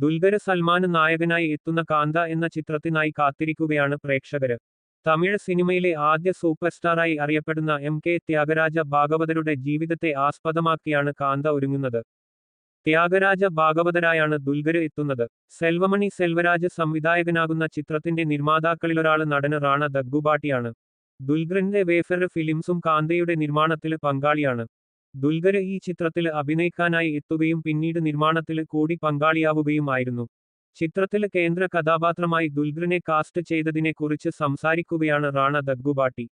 ദുൽഖര് സൽമാന് നായകനായി എത്തുന്ന കാന്ത എന്ന ചിത്രത്തിനായി കാത്തിരിക്കുകയാണ് പ്രേക്ഷകര്. തമിഴ് സിനിമയിലെ ആദ്യ സൂപ്പർ സ്റ്റാറായി അറിയപ്പെടുന്ന എം കെ ത്യാഗരാജ ഭാഗവതരുടെ ജീവിതത്തെ ആസ്പദമാക്കിയാണ് കാന്ത ഒരുങ്ങുന്നത്. ത്യാഗരാജ ഭാഗവതരായാണ് ദുൽഖര് എത്തുന്നത്. സെൽവമണി സെൽവരാജ് സംവിധായകനാകുന്ന ചിത്രത്തിന്റെ നിർമ്മാതാക്കളിലൊരാൾ നടന് റാണ ദഗ്ഗുബാട്ടിയാണ്. ദുൽഖറിന്റെ വേഫർ ഫിലിംസും കാന്തയുടെ നിർമ്മാണത്തിൽ പങ്കാളിയാണ്. ദുൽഖര് ഈ ചിത്രത്തിൽ അഭിനയിക്കാനായി എത്തുകയും പിന്നീട് നിർമ്മാണത്തിൽ കൂടി പങ്കാളിയാവുകയുമായിരുന്നു. ചിത്രത്തിൽ കേന്ദ്ര കഥാപാത്രമായി ദുൽഖറിനെ കാസ്റ്റ് ചെയ്തതിനെക്കുറിച്ച് സംസാരിക്കുകയാണ് റാണ ദഗ്ഗുബാട്ടി.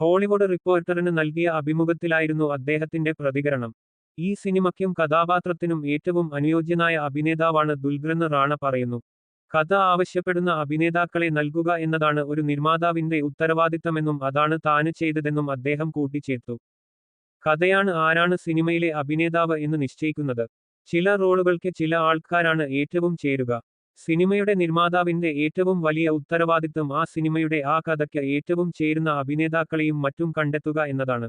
ഹോളിവുഡ് റിപ്പോർട്ടറിന് നൽകിയ അഭിമുഖത്തിലായിരുന്നു അദ്ദേഹത്തിന്റെ പ്രതികരണം. ഈ സിനിമയ്ക്കും കഥാപാത്രത്തിനും ഏറ്റവും അനുയോജ്യനായ അഭിനേതാവാണ് ദുൽഖറെന്ന് റാണ പറയുന്നു. കഥ ആവശ്യപ്പെടുന്ന അഭിനേതാക്കളെ നൽകുക എന്നതാണ് ഒരു നിർമ്മാതാവിന്റെ ഉത്തരവാദിത്തമെന്നും അതാണ് താന് ചെയ്തതെന്നും അദ്ദേഹം കൂട്ടിച്ചേർത്തു. കഥയാണ് ആരാണ് സിനിമയിലെ അഭിനേതാവ് എന്ന് നിശ്ചയിക്കുന്നത്. ചില റോളുകൾക്ക് ചില ആൾക്കാരാണ് ഏറ്റവും ചേരുക. സിനിമയുടെ നിർമ്മാതാവിന്റെ ഏറ്റവും വലിയ ഉത്തരവാദിത്തം ആ സിനിമയുടെ ആ കഥയ്ക്ക് ഏറ്റവും ചേരുന്ന അഭിനേതാക്കളെയും മറ്റും കണ്ടെത്തുക എന്നതാണ്.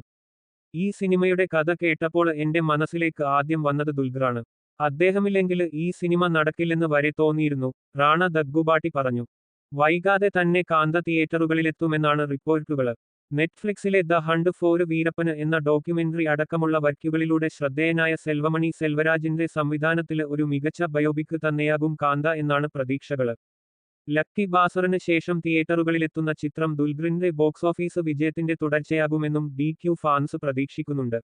ഈ സിനിമയുടെ കഥ കേട്ടപ്പോൾ എന്റെ മനസ്സിലേക്ക് ആദ്യം വന്നത് ദുൽഖറാണ്. അദ്ദേഹമില്ലെങ്കിൽ ഈ സിനിമ നടക്കില്ലെന്ന് വരെ തോന്നിയിരുന്നു റാണ ദഗ്ഗുബാട്ടി പറഞ്ഞു. വൈകാതെ തന്നെ കാന്ത തിയേറ്ററുകളിലെത്തുമെന്നാണ് റിപ്പോർട്ടുകൾ നെറ്റ്ഫ്ലിക്സിലെ ദ ഹണ്ട് ഫോർ വീരപ്പന് എന്ന ഡോക്യുമെന്ററി അടക്കമുള്ള വർക്കുകളിലൂടെ ശ്രദ്ധേയനായ സെൽവമണി സെൽവരാജിന്റെ സംവിധാനത്തിലെ ഒരു മികച്ച ബയോപിക് തന്നെയാകും കാന്ത എന്നാണ് പ്രതീക്ഷകൾ. ലക്കി ബാസറിന് ശേഷം തിയേറ്ററുകളിലെത്തുന്ന ചിത്രം ദുൽഗ്രിന്റെ ബോക്സ് ഓഫീസ് വിജയത്തിന്റെ തുടർച്ചയാകുമെന്നും ഡി ക്യു ഫാൻസ് പ്രതീക്ഷിക്കുന്നുണ്ട്.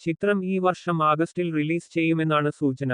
ചിത്രം ഈ വർഷം ആഗസ്റ്റിൽ റിലീസ് ചെയ്യുമെന്നാണ് സൂചന.